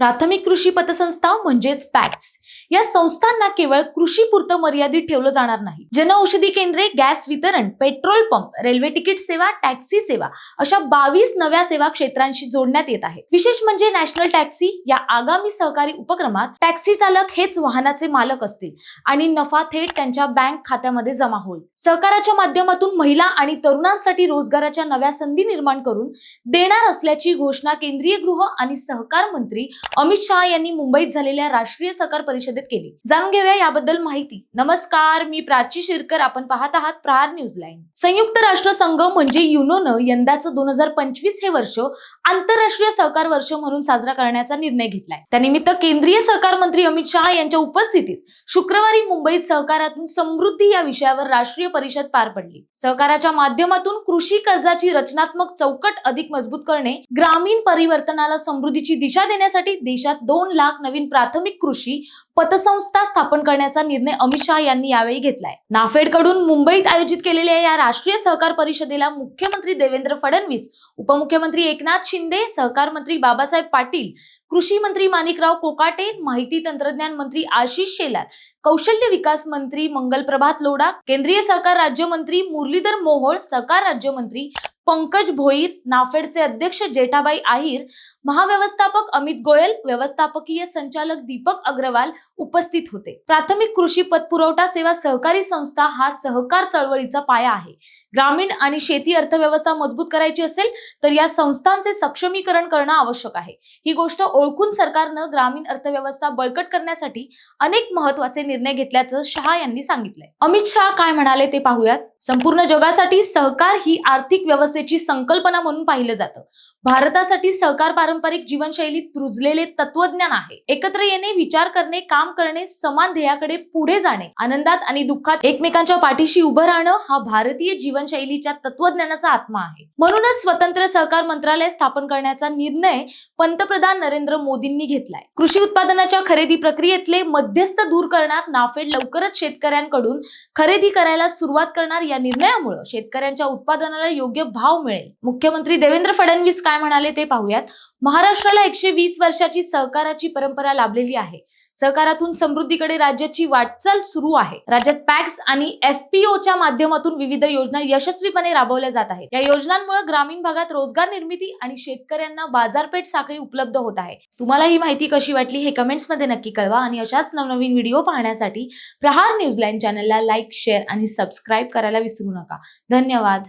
प्राथमिक कृषी पतसंस्था म्हणजेच पॅक्स. या संस्थांना केवळ कृषीपुरतं मर्यादित ठेवलं जाणार नाही. जनऔषधी केंद्रे गॅस वितरण पेट्रोल पंप रेल्वे तिकीट सेवा टॅक्सी सेवा अशा बावीस नव्या सेवा क्षेत्रांशी जोडण्यात येत आहेत. विशेष म्हणजे नॅशनल टॅक्सी या आगामी सहकारी उपक्रमात टॅक्सी चालक हेच वाहनाचे मालक असतील आणि नफा थेट त्यांच्या बँक खात्यामध्ये जमा होईल. सहकाराच्या माध्यमातून महिला आणि तरुणांसाठी रोजगाराच्या नव्या संधी निर्माण करून देणार असल्याची घोषणा केंद्रीय गृह आणि सहकार मंत्री अमित शहा यांनी मुंबईत झालेल्या राष्ट्रीय सहकार परिषदेत केली. जाणून घेऊया याबद्दल माहिती. नमस्कार मी प्राची शिरकर. आपण पाहत आहात प्रहार न्यूज लाईन. संयुक्त राष्ट्र संघ म्हणजे युनोनं यंदाचं दोन हजार पंचवीस हे वर्ष आंतरराष्ट्रीय सहकार वर्ष म्हणून साजरा करण्याचा निर्णय घेतलाय. त्यानिमित्त केंद्रीय सहकार मंत्री अमित शहा यांच्या उपस्थितीत शुक्रवारी मुंबईत सहकारातून समृद्धी या विषयावर राष्ट्रीय परिषद पार पडली. सहकाराच्या माध्यमातून कृषी कर्जाची रचनात्मक चौकट अधिक मजबूत करणे ग्रामीण परिवर्तनाला समृद्धीची दिशा देण्यासाठी देशात दोन लाख नवीन प्राथमिक कृषी पतसंस्था स्थापन करण्याचा निर्णय अमित शहा यांनी यावेळी घेतलाय. नाफेडकडून मुंबईत आयोजित केलेल्या या राष्ट्रीय सहकार परिषदेला मुख्यमंत्री देवेंद्र फडणवीस उपमुख्यमंत्री एकनाथ शिंदे सहकार मंत्री बाबासाहेब पाटील कृषी मंत्री माणिकराव कोकाटे माहिती तंत्रज्ञान मंत्री आशिष शेलार कौशल्य विकास मंत्री मंगल प्रभात लोढा केंद्रीय सहकार राज्यमंत्री मुरलीधर मोहोळ सहकार राज्यमंत्री पंकज भोईर नाफेडचे अध्यक्ष जेठाबाई आहिर महाव्यवस्थापक अमित गोयल व्यवस्थापकीय संचालक दीपक अग्रवाल उपस्थित होते. प्राथमिक कृषी पतपुरवठा सेवा सहकारी संस्था हा सहकार चळवळीचा पाया आहे. ग्रामीण आणि शेती अर्थव्यवस्था मजबूत करायची असेल तर या संस्थांचे सक्षमीकरण करणं आवश्यक आहे. ही गोष्ट ओळखून सरकारनं ग्रामीण अर्थव्यवस्था बळकट करण्यासाठी अनेक महत्त्वाचे निर्णय घेतल्याचं शहा यांनी सांगितलंय. अमित शहा काय म्हणाले ते पाहूयात. संपूर्ण जगासाठी सहकार ही आर्थिक व्यवस्थेची संकल्पना म्हणून पाहिलं जातं. भारतासाठी सहकार पारंपरिक जीवनशैलीत रुजलेले तत्वज्ञान आहे. एकत्र येणे विचार करणे काम करणे समान ध्येयाकडे पुढे जाणे आनंदात आणि दुःखात एकमेकांच्या पाठीशी उभं राहणं हा भारतीय जीवनशैलीच्या तत्वज्ञानाचा आत्मा आहे. म्हणूनच स्वतंत्र सहकार मंत्रालय स्थापन करण्याचा निर्णय पंतप्रधान नरेंद्र मोदींनी घेतलाय. कृषी उत्पादनाच्या खरेदी प्रक्रियेतले मध्यस्थ दूर करणार नाफेड लवकरच शेतकऱ्यांकडून खरेदी करायला सुरुवात करणार या निर्णयामुळे शेतकऱ्यांच्या उत्पादनाला योग्य भाव मिळेल. मुख्यमंत्री देवेंद्र फडणवीस काय म्हणाले ते पाहूयात. महाराष्ट्राला एकशे वीस वर्षाची सहकाराची परंपरा लाभलेली आहे. सहकारातून समृद्धीकडे राज्याची वाटचाल सुरू आहे. राज्यात पॅक्स आणि एफपीओच्या माध्यमातून विविध योजना यशस्वीपणे राबवल्या जात आहेत. या योजनांमुळे ग्रामीण भागात रोजगार निर्मिती आणि शेतकऱ्यांना बाजारपेठ साखळी उपलब्ध होत आहे. तुम्हाला ही माहिती कशी वाटली हे कमेंट्समध्ये नक्की कळवा आणि अशाच नवनवीन व्हिडिओ पाहण्यासाठी प्रहार न्यूजलाईन चॅनलला लाईक शेअर आणि सबस्क्राईब करायला विसरू नका. धन्यवाद.